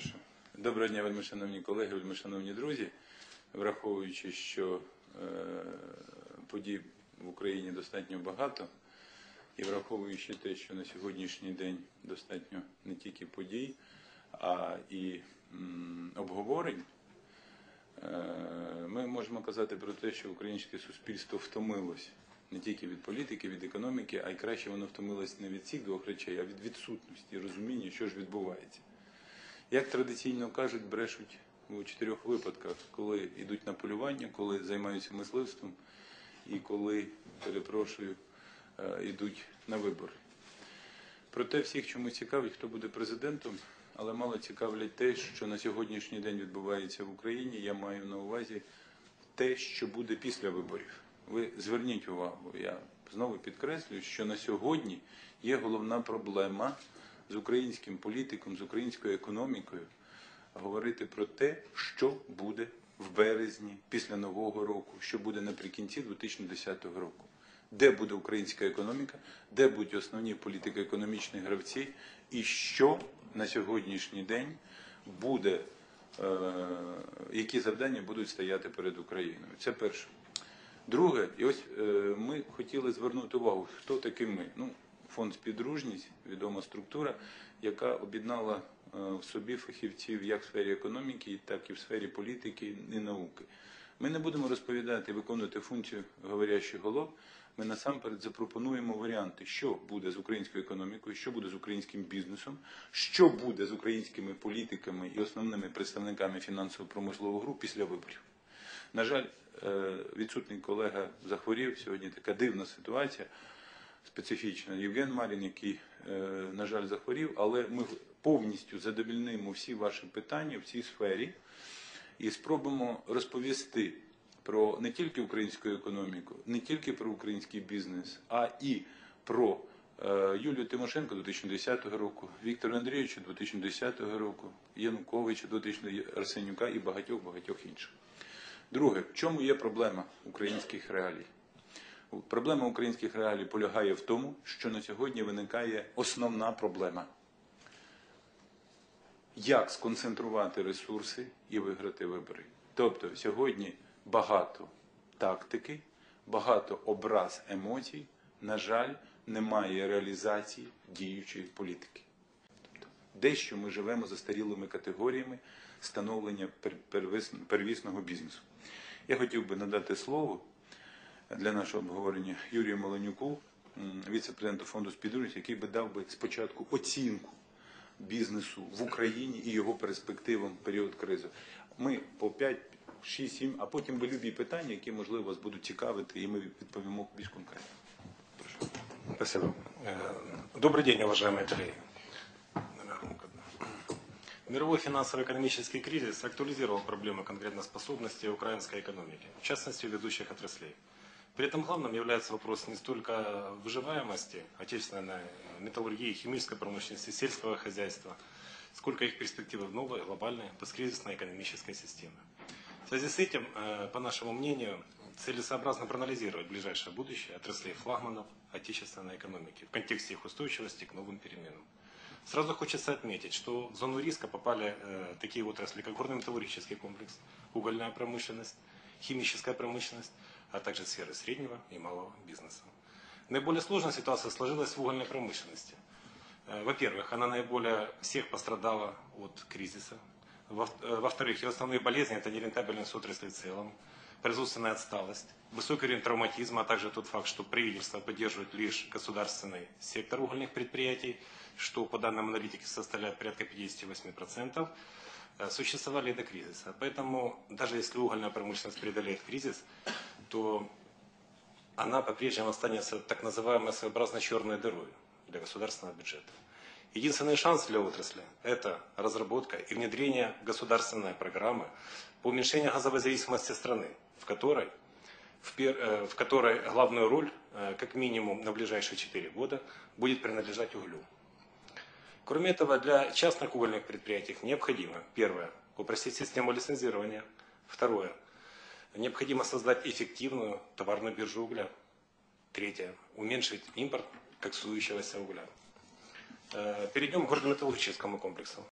Прошу. Доброго дня, вельми шановні колеги, вельми шановні друзі. Враховуючи, що е, подій в Україні достатньо багато, і враховуючи те, що на сьогоднішній день достатньо не тільки подій, а і м, обговорень, е, ми можемо казати про те, що українське суспільство втомилось не тільки від політики, від економіки, а й краще воно втомилось не від цих двох речей, а від відсутності розуміння, що ж відбувається. Як традиційно кажуть, брешуть у чотирьох випадках, коли йдуть на полювання, коли займаються мисливством і коли, перепрошую, е, йдуть на вибори. Проте всіх чомусь цікавить, хто буде президентом, але мало цікавлять те, що на сьогоднішній день відбувається в Україні. Я маю на увазі те, що буде після виборів. Ви зверніть увагу, я знову підкреслюю, що на сьогодні є головна проблема з українським політиком, з українською економікою говорити про те, що буде в березні після нового року, що буде наприкінці 2010 року. Де буде українська економіка, де будуть основні політико-економічні гравці, і що на сьогоднішній день буде, е, які завдання будуть стояти перед Україною. Це перше. Друге, і ось е, ми хотіли звернути увагу, хто такий ми. Ну, фонд співдружність, відома структура, яка об'єднала е, в собі фахівців як в сфері економіки, так і в сфері політики і науки. Ми не будемо розповідати, виконувати функцію говорящих голов. Ми насамперед запропонуємо варіанти, що буде з українською економікою, що буде з українським бізнесом, що буде з українськими політиками і основними представниками фінансово-промислового груп після виборів. На жаль, е, відсутній колега захворів. Сьогодні така дивна ситуація, специфічна. Євген Марін, який, е, на жаль, захворів, але ми повністю задовільнимо всі ваші питання в цій сфері і спробуємо розповісти про не тільки українську економіку, не тільки про український бізнес, а і про е, Юлію Тимошенко 2010 року, Віктора Андрійовича 2010 року, Януковича 2000 Арсенюка і багатьох багатьох інших. Друге, в чому є проблема українських реалій? Проблема українських реалій полягає в тому, що на сьогодні виникає основна проблема. Як сконцентрувати ресурси і виграти вибори? Тобто сьогодні багато тактики, багато образ емоцій, на жаль, немає реалізації діючої політики. Тобто, дещо ми живемо застарілими категоріями становлення первісного бізнесу. Я хотів би надати слово для нашого обговорення Юрію Маленюку, м, віце-президенту фонду співдружності, який би дав би спочатку оцінку бізнесу в Україні і його перспективам в період кризи. Ми по 5, 6, 7, а потім би любі питання, які можливо вас будуть цікавити, і ми відповімо більш конкретно. Прошу. Спасибо. Э, Добрый день, уважаемые коллеги. Мировой финансово-экономический кризис актуализировал проблемы конкурентоспособности украинской экономики, в частности, ведущих отраслей. При этом главным является вопрос не столько выживаемости отечественной металлургии, химической промышленности, сельского хозяйства, сколько их перспективы в новой глобальной посткризисной экономической системе. В связи с этим, э, по нашему мнению, целесообразно проанализировать ближайшее будущее отраслей флагманов отечественной экономики в контексте их устойчивости к новым переменам. Сразу хочется отметить, что в зону риска попали э, такие отрасли, как горно-металлургический комплекс, угольная промышленность, химическая промышленность, а также сферы среднего и малого бизнеса. Наиболее сложная ситуация сложилась в угольной промышленности. Э, Во-первых, она наиболее всех пострадала от кризиса. Э, Во-вторых, ее основные болезни – это нерентабельность отрасли в целом, производственная отсталость, высокий уровень травматизма, а также тот факт, что правительство поддерживает лишь государственный сектор угольных предприятий, что по данным аналитики составляет порядка 58%, э, существовали до кризиса. Поэтому даже если угольная промышленность преодолеет кризис, то она по-прежнему останется так называемой своеобразной черной дырой для государственного бюджета. Единственный шанс для отрасли – это разработка и внедрение государственной программы по уменьшению газовой зависимости страны, в которой, в, пер- э, в которой главную роль, э, как минимум на ближайшие 4 года, будет принадлежать углю. Кроме этого, для частных угольных предприятий необходимо, первое, упростить систему лицензирования, второе, необходимо создать эффективную товарную биржу угля, третье, уменьшить импорт коксующегося угля. Э, Перейдем к горно-металлургическому комплексу.